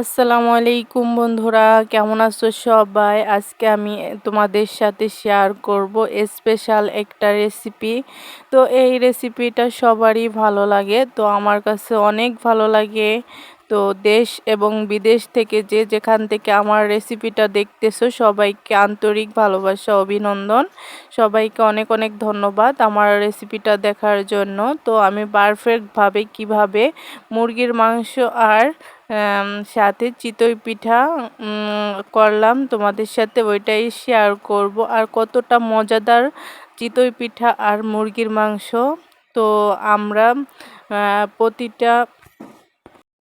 আসসালামু আলাইকুম বন্ধুরা, কেমন আছো সবাই? আজকে আমি তোমাদের সাথে শেয়ার করব স্পেশাল একটা রেসিপি তো এই রেসিপিটা সবারই ভালো লাগে, তো আমার কাছে অনেক ভালো লাগে। তো দেশ এবং বিদেশ থেকে যে যেখান থেকে আমার রেসিপিটা দেখতেছো, সবাইকে আন্তরিক ভালোবাসা, অভিনন্দন। সবাইকে অনেক অনেক ধন্যবাদ আমার রেসিপিটা দেখার জন্য। তো আমি পারফেক্টভাবে কীভাবে মুরগির মাংস আর সাথে চিতই পিঠা করলাম। তোমাদের সাথে ওইটাই শেয়ার করব। আর কতটা মজাদার চিতই পিঠা আর মুরগির মাংস। তো আমরা প্রতিটা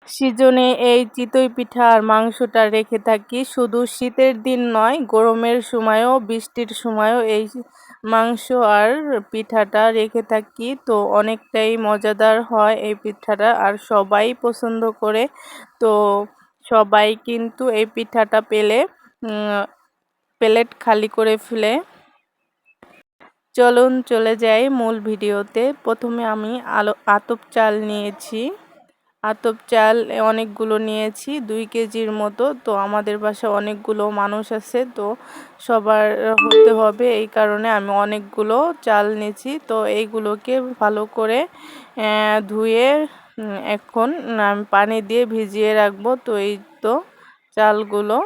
সিজনে এই চিতই পিঠা আর মাংসটা রেখে থাকি। শুধু শীতের দিন নয়, গরমের সময়ও, বৃষ্টির সময়ও এই মাংস আর পিঠাটা রেখে থাকি। তো অনেকটাই মজাদার হয় এই পিঠাটা আর সবাই পছন্দ করে। তো সবাই কিন্তু এই পিঠাটা পেলে প্লেট খালি করে ফেলে। চলুন চলে যাই মূল ভিডিওতে। প্রথমে আমি আলো, আতপ চাল নিয়েছি। আতপ চাল অনেকগুলো নিয়েছি, দুই কেজির মতো। তো আমাদের বাসায় অনেকগুলো মানুষ আছে, তো সবার হতে হবে। এই কারণে আমি অনেকগুলো চাল নিয়েছি। তো এইগুলোকে ভালো করে ধুয়ে এখন আমি পানি দিয়ে ভিজিয়ে রাখব। তো এই তো চালগুলো,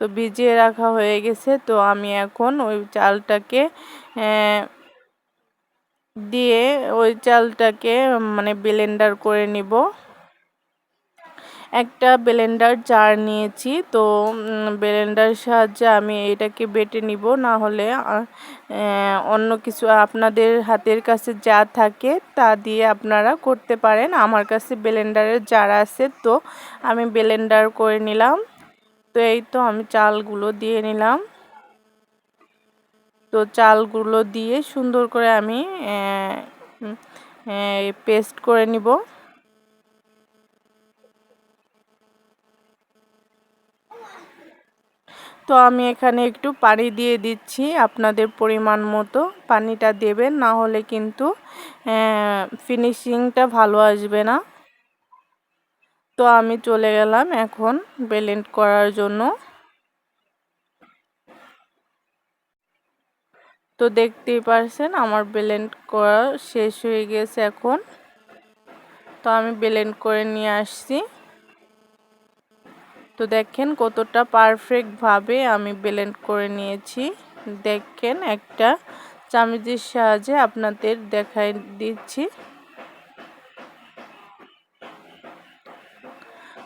তো ভিজিয়ে রাখা হয়ে গেছে। তো আমি এখন ওই চালটাকে দিয়ে ওই চালটাকে মানে ব্লেন্ডার করে নিব। একটা ব্লেন্ডার জার নিয়েছি। তো ব্লেন্ডার সাহায্যে আমি এটাকে বেটে নিব, না হলে অন্য কিছু আপনাদের হাতের কাছে যা থাকে তা দিয়ে আপনারা করতে পারেন। আমার কাছে ব্লেন্ডারের জার আছে, তো আমি ব্লেন্ডার করে নিলাম। তো, এই তো আমি চালগুলো দিয়ে নিলাম। তো, চালগুলো দিয়ে সুন্দর করে আমি পেস্ট করে নিব। তো আমি এখানে একটু পানি দিয়ে দিচ্ছি আপনাদের পরিমাণ মতো। পানিটা দেবেন, না হলে কিন্তু ফিনিশিংটা ভালো আসবে না। তো আমি চলে গেলাম এখন ব্লেন্ড করার জন্য। তো দেখতেই পারছেন, আমার ব্লেন্ড করা শেষ হয়ে গেছে এখন। তো আমি ব্লেন্ড করে নিয়ে আসছি। তো দেখেন কতটা পারফেক্টভাবে আমি ব্লেন্ড করে নিয়েছি। দেখেন একটা চামচের সাহায্যে আপনাদের দেখাই দিচ্ছি।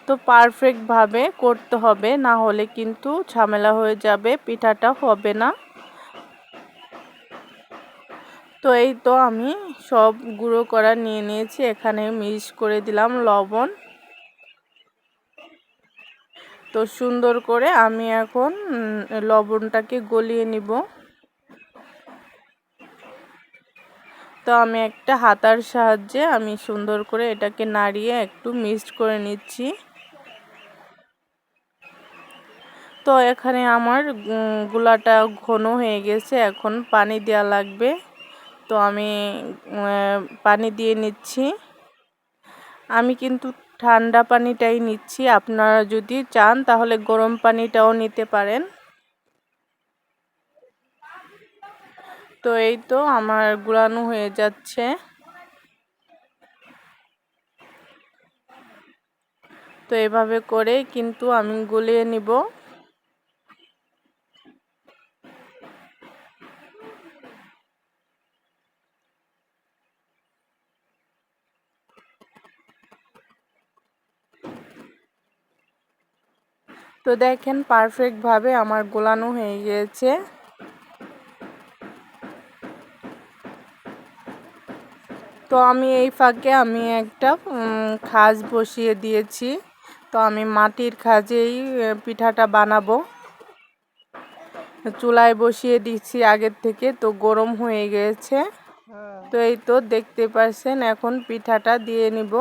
তো পারফেক্টভাবে করতে হবে, না হলে কিন্তু ঝামেলা হয়ে যাবে, পিঠাটা হবে না। তো এই তো আমি সব গুঁড়ো করা নিয়ে নিয়েছি, এখানে মিক্স করে দিলাম লবণ। তো সুন্দর করে আমি এখন লবণটাকে গলিয়ে নিব। তো আমি একটা হাতার সাহায্যে আমি সুন্দর করে এটাকে নাড়িয়ে একটু মিক্সড করে নিচ্ছি। তো এখানে আমার গুলাটা ঘন হয়ে গেছে, এখন পানি দেওয়া লাগবে। তো আমি পানি দিয়ে নিচ্ছি। আমি কিন্তু ঠান্ডা পানিটাই নিচ্ছি। আপনারা যদি চান, তাহলে গরম পানিটাও নিতে পারেন। তো এই তো আমার গুলানো হয়ে যাচ্ছে। তো এভাবে করে কিন্তু আমি গুলিয়ে নিব। তো দেখেন পারফেক্টভাবে আমার গোলানো হয়ে গিয়েছে। তো আমি এই ফাঁকে আমি একটা খাজ বসিয়ে দিয়েছি। তো আমি মাটির খাজেই পিঠাটা বানাবো। চুলায় বসিয়ে দিচ্ছি আগের থেকে তো গরম হয়ে গিয়েছে। তো এই তো দেখতে পাচ্ছেন এখন পিঠাটা দিয়ে নিব।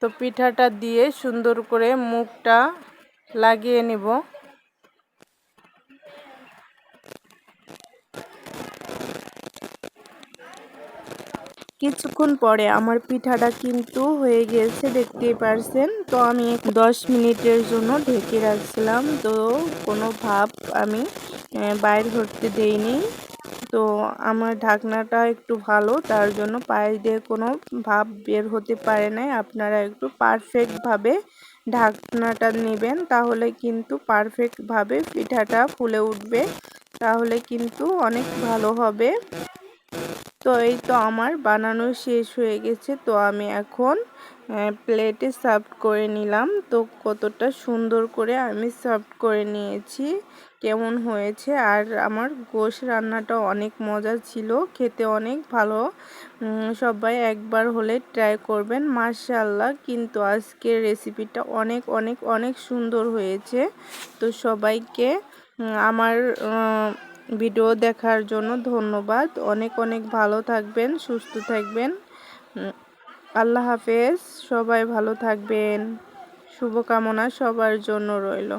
তো পিঠাটা দিয়ে সুন্দর করে মুখটা লাগিয়ে নিব। কিছুক্ষণ পরে আমার পিঠাটা কিন্তু হয়ে গেছে দেখতেই পারছেন। তো আমি দশ মিনিটের জন্য ঢেকে রাখছিলাম, তো কোনো ভাব আমি বাইর করতে দেইনি। তো আমার ঢাকনাটা একটু ভালো, তার জন্য পায়েস দিয়ে কোনো ভাব বের হতে পারে নাই। আপনারা একটু পারফেক্টভাবে ঢাকনাটা নেবেন, তাহলে কিন্তু পারফেক্টভাবে পিঠাটা ফুলে উঠবে, তাহলে কিন্তু অনেক ভালো হবে। তো এই তো আমার বানানো শেষ হয়ে গেছে। তো আমি এখন প্লেটে সার্ভ করে নিলাম। তো কতটা সুন্দর করে আমি সার্ভ করে নিয়েছি, কেমন হয়েছে। আর আমার গোশ রান্নাটা অনেক মজা ছিল, খেতে অনেক ভালো। সবাই একবার হলে ট্রাই করবেন মার্শাল্লাহ কিন্তু আজকের রেসিপিটা অনেক অনেক অনেক সুন্দর হয়েছে। তো সবাইকে আমার ভিডিও দেখার জন্য ধন্যবাদ। অনেক অনেক ভালো থাকবেন, সুস্থ থাকবেন। আল্লাহ হাফেজ। সবাই ভালো থাকবেন। শুভকামনা সবার জন্য রইল।